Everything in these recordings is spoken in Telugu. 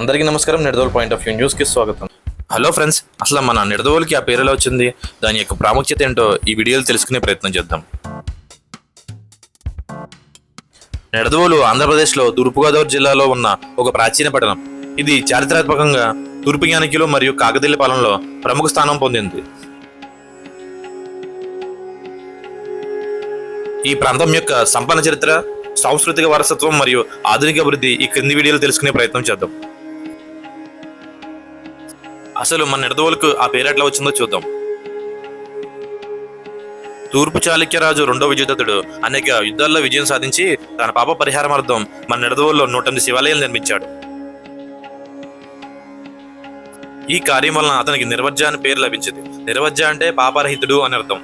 అందరికీ నమస్కారం. నిడదోల్ పాయింట్ ఆఫ్ వ్యూ న్యూస్కి స్వాగతం. హలో ఫ్రెండ్స్ అసలు మన నిడదవోలుకి ఆ పేరు ఎలా వచ్చింది? దాని యొక్క ప్రాముఖ్యత ఏంటో ఈ వీడియోలో తెలుసుకునే ప్రయత్నం చేద్దాం. నిడదవోలు ఆంధ్రప్రదేశ్లో తూర్పుగోదావరి జిల్లాలో ఉన్న ఒక ప్రాచీన పట్టణం. ఇది చారిత్రాత్మకంగా తూర్పు జ్ఞానికులు మరియు కాకతీయుల పాలనలో ప్రముఖ స్థానం పొందింది. ఈ ప్రాంతం యొక్క సంపన్న చరిత్ర సాంస్కృతిక వారసత్వం మరియు ఆధునిక అభివృద్ధి ఈ క్రింది వీడియోలో తెలుసుకునే ప్రయత్నం చేద్దాం. అసలు మన నిడదవోలుకు ఆ పేరు ఎట్లా వచ్చిందో చూద్దాం. తూర్పు చాళుక్యరాజు రెండో విజేతడు అనేక యుద్ధాల్లో విజయం సాధించి తన పాప పరిహారార్థం మన నిడదవోలులో నూట ఎనిమిది శివాలయాలు నిర్మించాడు. ఈ కార్యం వలన అతనికి నిర్వజ్జ అని పేరు లభించింది. నిర్వజ్జ అంటే పాపరహితుడు అని అర్థం.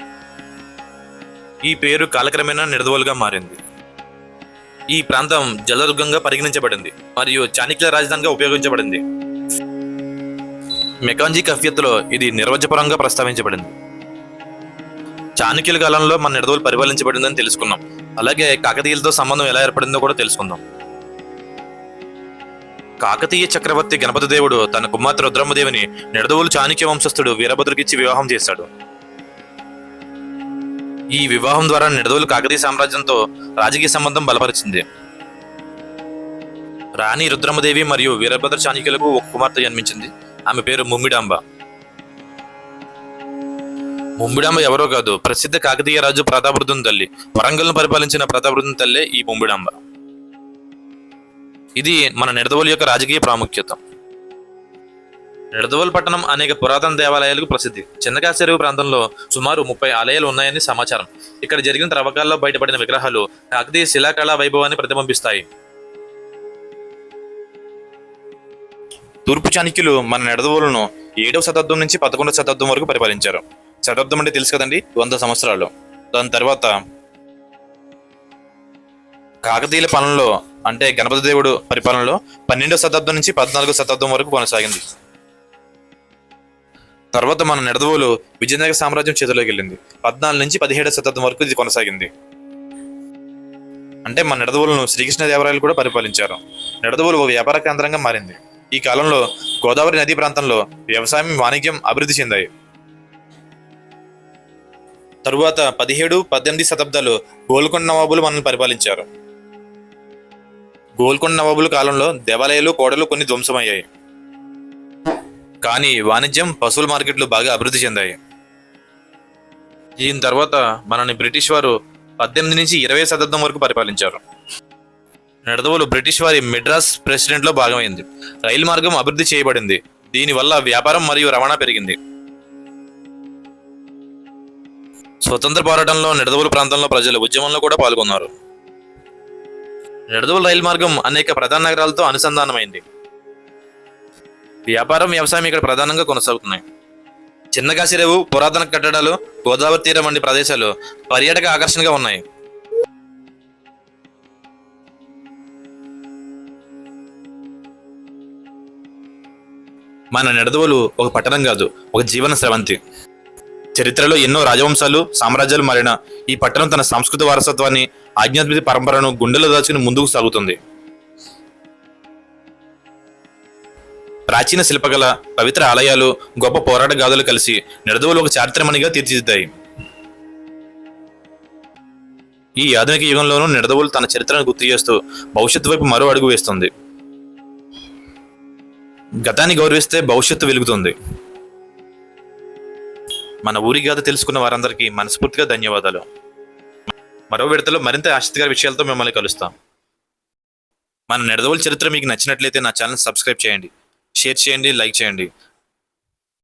ఈ పేరు కాలక్రమేణా నిడదవోలుగా మారింది. ఈ ప్రాంతం జలదుర్గంగా పరిగణించబడింది. మరియు చాణిక్యుల రాజధానిగా ఉపయోగించబడింది. మెకాంజీ కఫ్యత్తులో ఇది నిర్వచపరంగా ప్రస్తావించబడింది. చాణక్యుల కాలంలో మన నిడదవులు పరిపాలించబడిందని తెలుసుకున్నాం. అలాగే కాకతీయులతో సంబంధం ఎలా ఏర్పడిందో కూడా తెలుసుకుందాం. కాకతీయ చక్రవర్తి గణపతి దేవుడు తన కుమార్తె రుద్రమ్మదేవిని నిడదవులు చాణక్య వంశస్థుడు వీరభద్రుకిచ్చి వివాహం చేశాడు. ఈ వివాహం ద్వారా నిడదవులు కాకతీయ సామ్రాజ్యంతో రాజకీయ సంబంధం బలపరిచింది. రాణి రుద్రమదేవి మరియు వీరభద్ర చాణక్యులకు ఒక కుమార్తె జన్మించింది. ఆమె పేరు ముమ్మిడాంబ. ముమ్మిడాంబ ఎవరో కాదు ప్రసిద్ధ కాకతీయ రాజు ప్రతాపరుద్రుని తల్లి. వరంగల్ను పరిపాలించిన ప్రతాపరుద్రుని తల్లే ఈ ముమ్మిడాంబ. ఇది మన నిడదవోలు యొక్క రాజకీయ ప్రాముఖ్యత. నిడదవోలు పట్టణం అనేక పురాతన దేవాలయాలకు ప్రసిద్ధి. చిన్నకాశెరువు ప్రాంతంలో సుమారు ముప్పై ఆలయాలు ఉన్నాయని సమాచారం. ఇక్కడ జరిగిన త్రవ్వకాల్లో బయటపడిన విగ్రహాలు కాకతీయ శిలాకళా వైభవాన్ని ప్రతిబింబిస్తాయి. తూర్పు చాణక్యులు మన నెడదవులను ఏడవ శతాబ్దం నుంచి పదకొండవ శతాబ్దం వరకు పరిపాలించారు. శతాబ్దం అంటే తెలుసు కదండి? వంద సంవత్సరాలు. దాని తర్వాత కాకతీయుల పాలనలో అంటే గణపతి దేవుడు పరిపాలనలో పన్నెండవ శతాబ్దం నుంచి పద్నాలుగో శతాబ్దం వరకు కొనసాగింది. తర్వాత మన నిడదవోలు విజయనగర సామ్రాజ్యం చేతిలోకి వెళ్ళింది. పద్నాలుగు నుంచి పదిహేడవ శతాబ్దం వరకు ఇది కొనసాగింది. అంటే మన నిడదవులను శ్రీకృష్ణదేవరాయలు కూడా పరిపాలించారు. నెడదవులు ఒక వ్యాపార కేంద్రంగా మారింది. ఈ కాలంలో గోదావరి నదీ ప్రాంతంలో వ్యవసాయం వాణిజ్యం అభివృద్ధి చెందాయి. తరువాత పదిహేడు పద్దెనిమిది శతాబ్దాలు గోల్కొండ నవాబులు మనల్ని పరిపాలించారు. గోల్కొండ నవాబుల కాలంలో దేవాలయాలు కోడలు కొన్ని ధ్వంసమయ్యాయి. కానీ వాణిజ్యం పశువుల మార్కెట్లు బాగా అభివృద్ధి చెందాయి. దీని తర్వాత మనని బ్రిటిష్ వారు పద్దెనిమిది నుంచి ఇరవై శతాబ్దం వరకు పరిపాలించారు. నడదవులు బ్రిటిష్ వారి మెడ్రాస్ ప్రెసిడెంట్లో భాగమైంది. రైలు మార్గం అభివృద్ధి చేయబడింది. దీనివల్ల వ్యాపారం మరియు రవాణా పెరిగింది. స్వతంత్ర పోరాటంలో నిడదవోలు ప్రాంతంలో ప్రజలు ఉద్యమంలో కూడా పాల్గొన్నారు. నిడదవోలు రైలు మార్గం అనేక ప్రధాన నగరాలతో అనుసంధానమైంది. వ్యాపారం వ్యవసాయం ఇక్కడ ప్రధానంగా కొనసాగుతున్నాయి. చిన్నగాసిరేవు పురాతన కట్టడాలు గోదావరి తీరం వంటి ప్రదేశాలు పర్యాటక ఆకర్షణగా ఉన్నాయి. మన నిడదవోలు ఒక పట్టణం కాదు ఒక జీవన స్రవంతి. చరిత్రలో ఎన్నో రాజవంశాలు సామ్రాజ్యాలు మారిన ఈ పట్టణం తన సాంస్కృతిక వారసత్వాన్ని ఆధ్యాత్మిక పరంపరను గుండెలో దాచుకుని ముందుకు సాగుతుంది. ప్రాచీన శిల్పకళ పవిత్ర ఆలయాలు గొప్ప పోరాట గాథలు కలిసి నిడదవులు ఒక చారిత్రమణిగా తీర్చిదిద్దాయి. ఈ ఆధునిక యుగంలోనూ నిడదవులు తన చరిత్రను గుర్తు చేస్తూ భవిష్యత్తు వైపు మరో అడుగు వేస్తుంది. గతాన్ని గౌరవిస్తే భవిష్యత్తు వెలుగుతుంది. మన ఊరి గాథ తెలుసుకున్న వారందరికీ మనస్ఫూర్తిగా ధన్యవాదాలు. మరో విడతలో మరింత ఆసక్తికర విషయాలతో మిమ్మల్ని కలుస్తాం. మన నెడదవుల చరిత్ర మీకు నచ్చినట్లయితే నా ఛానల్ సబ్స్క్రైబ్ చేయండి. షేర్ చేయండి లైక్ చేయండి.